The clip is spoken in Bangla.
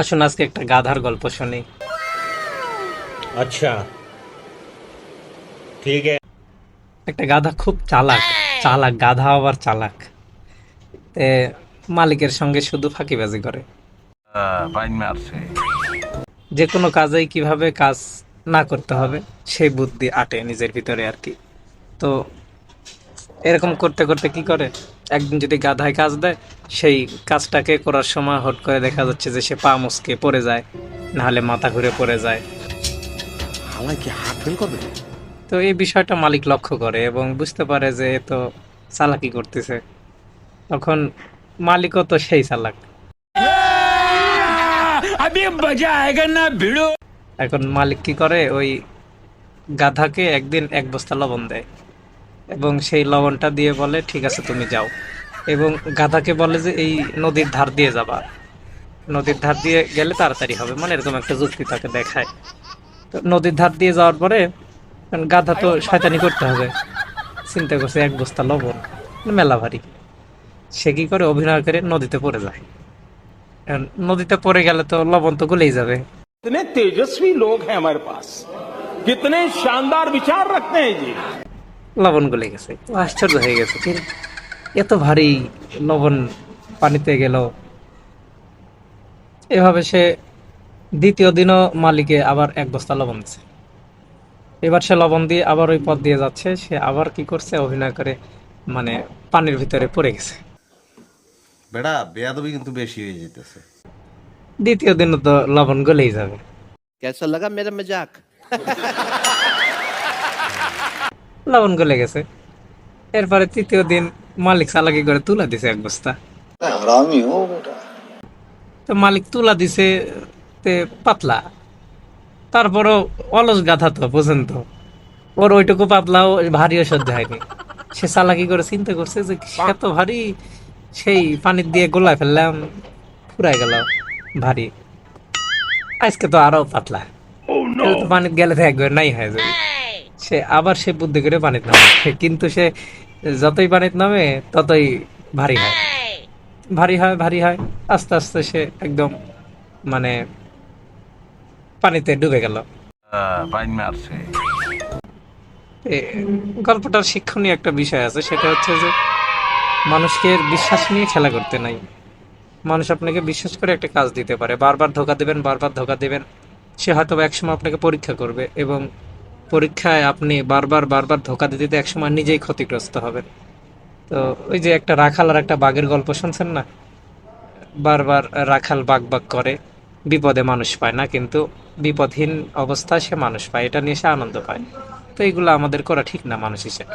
আসুন আজকে একটা গাধার গল্প শুনি। আচ্ছা। ঠিক একটা গাধা খুব চালাক চালাক গাধা আবার চালাক। তে মালিকের সঙ্গে শুধু ফাঁকিবাজি করে। যে কোনো কাজেই কীভাবে কাজ না করতে হবে সেই বুদ্ধি আটে নিজের ভিতরে আর কি। তো এরকম করতে করতে কি করে? একদিন যদি গাধায় কাজ দেয় সেই কাজটাকে করার সময় হট করে দেখা যাচ্ছে যে সে পা মুসকে পড়ে যায় নাহলে মাথা ঘুরে পড়ে যায়। কি হাত ফেল করবে? তো এই বিষয়টা মালিক লক্ষ্য করে এবং বুঝতে পারে যে এ তো চালাকি করতেছে। তখন মালিকও তো সেই চালাক। এখন মালিক কি করে? ওই গাধাকে একদিন এক বস্তা লবণ দেয় এবং সেই লবণটা দিয়ে বলে ঠিক আছে তুমি যাও। এবং গাধাকে বলে যে এই নদীর ধার দিয়ে যাবা নদীর ধার দিয়ে গেলে তাড়াতাড়ি হবে মানে এরকম একটা যুক্তি তাকে দেখায় তো নদীর ধার দিয়ে যাওয়ার পরে কারণ গাধা তো শয়তানি করতে হবে চিন্তা করছে এক বস্তা লবণ মেলা ভারী সে কি করে অভিনয় করে নদীতে পড়ে যায় এখন নদীতে পড়ে গেলে তো লবণ তো গলেই যাবে कितने तेजस्वी लोग हैं हमारे पास कितने शानदार विचार रखते हैं जी লবণ গলে গেছে ও আশ্চর্য হয়ে গেছে যে এত ভারী লবণ পানিতে গেল। এভাবে সে দ্বিতীয় দিনও মালিকে আবার এক বস্তা লবণ দিচ্ছে এবার সে লবণ দিয়ে আবার ওই পথ দিয়ে যাচ্ছে সে আবার কি করছে অভিনয় করে মানে পানির ভিতরে পড়ে গেছে। বেড়া বেয়াদবি কিন্তু বেশি হয়ে যেতেছে দ্বিতীয় দিন তো লবণ গলেই যাবে। কেসা লাগা মজাক? লবণ গলে গেছে। এরপরে তৃতীয় দিন মালিক চালাকি করে তুলা দিছে এক বস্তা। তো মালিক তুলা দিছে তে পাতলা। তারপরও অলস গাধা তো বোঝেন তো। ওর ওইটুকু পাতলাও ভারীও সহ্য হয়নি সে চালাকি করে চিন্তা করছে যে সে তো ভারী সেই পানির দিয়ে গোলায় ফেললাম ফুরাই গেল ভারী। আজকে তো আরও পাতলা। তাহলে তো পানিতে গেলে তো একবার নাই হয়ে যাবে। সে আবার সে বুদ্ধি করে পানিতে নামে। কিন্তু সে যতই পানিতে নামে ততই ভারী হয়। ভারী হয় ভারী হয় আস্তে আস্তে সে একদম মানে পানিতে ডুবে গেল। গল্পটার শিক্ষণীয় একটা বিষয় আছে সেটা হচ্ছে যে মানুষকে বিশ্বাস নিয়ে খেলা করতে নাই। মানুষ আপনাকে বিশ্বাস করে একটা কাজ দিতে পারে। বারবার ধোকা দেবেন বারবার ধোকা দেবেন। সে হয়তো একসময় আপনাকে পরীক্ষা করবে এবং পরীক্ষায় আপনি বারবার বারবার ধোকা দিতে দিতে একসময় নিজেই ক্ষতিগ্রস্ত হবেন। তো ওই যে একটা রাখাল আর একটা বাঘের গল্প শুনছেন না? বারবার রাখাল বাঘ বাঘ করে, বিপদে মানুষ পায় না, কিন্তু বিপদহীন অবস্থায় সে মানুষ পায়, এটা নিয়ে সে আনন্দ পায়। তো এইগুলো আমাদের করা ঠিক না মানুষ হিসেবে।